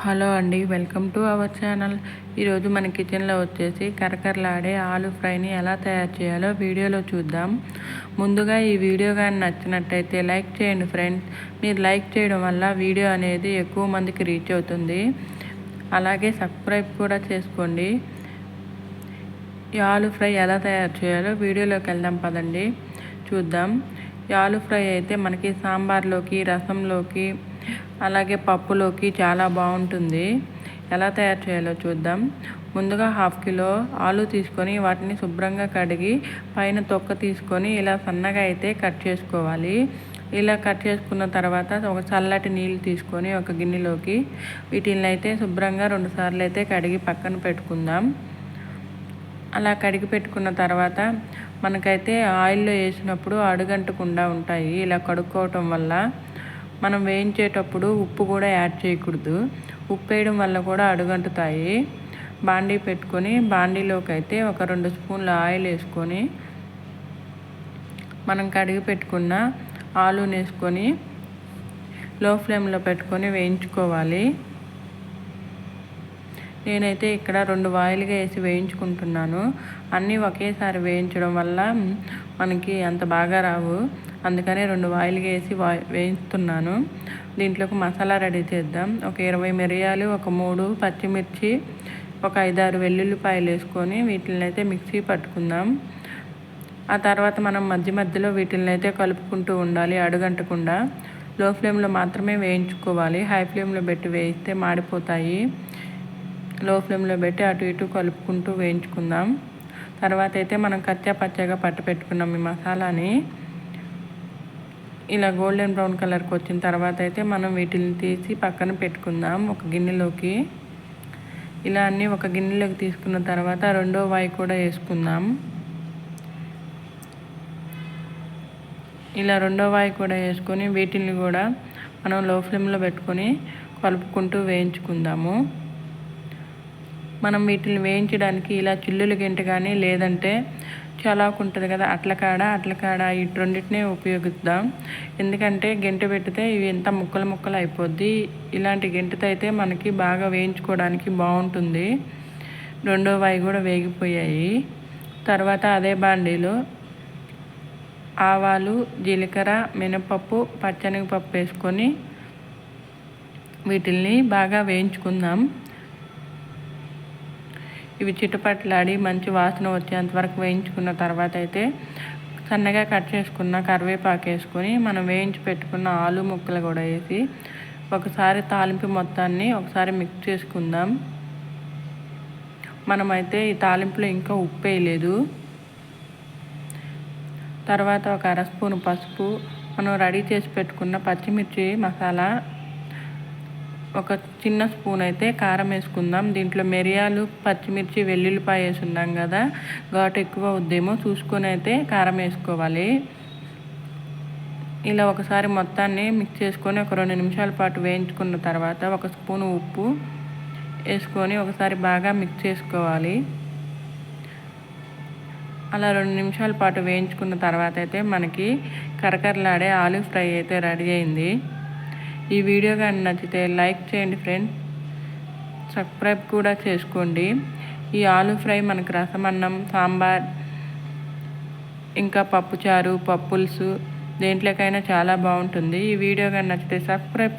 Hello అండి welcome to our channel. ఈరోజు మన కిచెన్లో వచ్చేసి కరకరలాడే ఆలు ఫ్రైని ఎలా తయారు చేయాలో వీడియోలో చూద్దాం. ముందుగా ఈ వీడియో కానీ నచ్చినట్టయితే లైక్ చేయండి ఫ్రెండ్స్. మీరు లైక్ చేయడం వల్ల వీడియో అనేది ఎక్కువ మందికి రీచ్ అవుతుంది. అలాగే సబ్స్క్రైబ్ కూడా చేసుకోండి. ఈ ఆలు ఫ్రై ఎలా తయారు చేయాలో వీడియోలోకి వెళ్దాం పదండి. చూద్దాం. ఈ ఆలు ఫ్రై అయితే మనకి సాంబార్లోకి రసంలోకి అలాగే పప్పులోకి చాలా బాగుంటుంది. ఎలా తయారు చేయాలో చూద్దాం. ముందుగా హాఫ్ కిలో ఆలు తీసుకొని వాటిని శుభ్రంగా కడిగి పైన తొక్క తీసుకొని ఇలా సన్నగా అయితే కట్ చేసుకోవాలి. ఇలా కట్ చేసుకున్న తర్వాత ఒక చల్లటి నీళ్ళు తీసుకొని ఒక గిన్నెలోకి వీటిని అయితే శుభ్రంగా రెండు సార్లు అయితే కడిగి పక్కన పెట్టుకుందాం. అలా కడిగి పెట్టుకున్న తర్వాత మనకైతే ఆయిల్లో వేసినప్పుడు అడుగంటకుండా ఉంటాయి. ఇలా కడుక్కోవటం వల్ల మనం వేయించేటప్పుడు ఉప్పు కూడా యాడ్ చేయకూడదు. ఉప్పు వేయడం వల్ల కూడా అడుగంటుతాయి. బాండీ పెట్టుకొని బాండీలోకి అయితే ఒక రెండు స్పూన్ల ఆయిల్ వేసుకొని మనం కడిగి పెట్టుకున్న ఆలూని వేసుకొని లో ఫ్లేమ్లో పెట్టుకొని వేయించుకోవాలి. నేనైతే ఇక్కడ రెండు వాయిల్గా వేసి వేయించుకుంటున్నాను. అన్నీ ఒకేసారి వేయించడం వల్ల మనకి అంత బాగా రావు. అందుకనే రెండు వాయిల్గా వేసి వేయిస్తున్నాను. దీంట్లోకి మసాలా రెడీ చేద్దాం. ఒక ఇరవై మిరియాలు ఒక మూడు పచ్చిమిర్చి ఒక ఐదారు వెల్లుల్లిపాయలు వేసుకొని వీటిని అయితే మిక్సీ పట్టుకుందాం. ఆ తర్వాత మనం మధ్య మధ్యలో వీటిని అయితే కలుపుకుంటూ ఉండాలి అడుగంటకుండా. లో ఫ్లేమ్లో మాత్రమే వేయించుకోవాలి. హై ఫ్లేమ్లో పెట్టి వేయిస్తే మాడిపోతాయి. లో ఫ్లేమ్లో పెట్టి అటు ఇటు కలుపుకుంటూ వేయించుకుందాం. తర్వాత అయితే మనం కచ్చా పచ్చగా పట్టు పెట్టుకున్నాం ఈ మసాలాని. ఇలా గోల్డెన్ బ్రౌన్ కలర్కి వచ్చిన తర్వాత అయితే మనం వీటిని తీసి పక్కన పెట్టుకుందాం ఒక గిన్నెలోకి. ఇలా అన్నీ ఒక గిన్నెలోకి తీసుకున్న తర్వాత రెండో వాయి కూడా వేసుకుందాం. ఇలా రెండో వాయి కూడా వేసుకొని వీటిని కూడా మనం లో ఫ్లేమ్లో పెట్టుకొని కలుపుకుంటూ వేయించుకుందాము. మనం వీటిని వేయించడానికి ఇలా చిల్లులు గింట కానీ లేదంటే చలాకు ఉంటుంది కదా అట్ల కాడ అట్ల కాడ ఇటు రెండింటినే ఉపయోగిద్దాం. ఎందుకంటే గెంట పెడితే ఇవి ఎంత ముక్కలు ముక్కలు అయిపోద్ది. ఇలాంటి గెంటతో అయితే మనకి బాగా వేయించుకోవడానికి బాగుంటుంది. రెండో వాయి కూడా వేగిపోయాయి. తర్వాత అదే బాండీలో ఆవాలు జీలకర్ర మినపప్పు పచ్చనిపప్పు వేసుకొని వీటిల్ని బాగా వేయించుకుందాం. ఇవి చిటపట్లాడి మంచి వాసన వచ్చేంత వరకు వేయించుకున్న తర్వాత అయితే సన్నగా కట్ చేసుకున్న కరివేపాకు వేసుకొని మనం వేయించి పెట్టుకున్న ఆలు ముక్కలు కూడా వేసి ఒకసారి తాలింపు మొత్తాన్ని ఒకసారి మిక్స్ చేసుకుందాం. మనమైతే ఈ తాలింపులో ఇంకా ఉప్పు వేయలేదు. తర్వాత ఒక అర స్పూన్ పసుపు మనం రెడీ చేసి పెట్టుకున్న పచ్చిమిర్చి మసాలా ఒక చిన్న స్పూన్ అయితే కారం వేసుకుందాం. దీంట్లో మిరియాలు పచ్చిమిర్చి వెల్లుల్లిపాయ వేసి కదా. ఘాటు ఎక్కువ వద్దేమో చూసుకొని అయితే కారం వేసుకోవాలి. ఇలా ఒకసారి మొత్తాన్ని మిక్స్ చేసుకొని ఒక రెండు నిమిషాల పాటు వేయించుకున్న తర్వాత ఒక స్పూన్ ఉప్పు వేసుకొని ఒకసారి బాగా మిక్స్ చేసుకోవాలి. అలా రెండు నిమిషాల పాటు వేయించుకున్న తర్వాత అయితే మనకి కరకరలాడే ఆలు ఫ్రై అయితే రెడీ అయింది. ఈ వీడియో కానీ నచ్చితే లైక్ చేయండి ఫ్రెండ్స్ సబ్స్క్రైబ్ కూడా చేసుకోండి. ఈ ఆలు ఫ్రై మనకు రసమన్నం సాంబార్ ఇంకా పప్పుచారు పప్పులుసు దేంట్లోకైనా చాలా బాగుంటుంది. ఈ వీడియో కానీ నచ్చితే సబ్స్క్రైబ్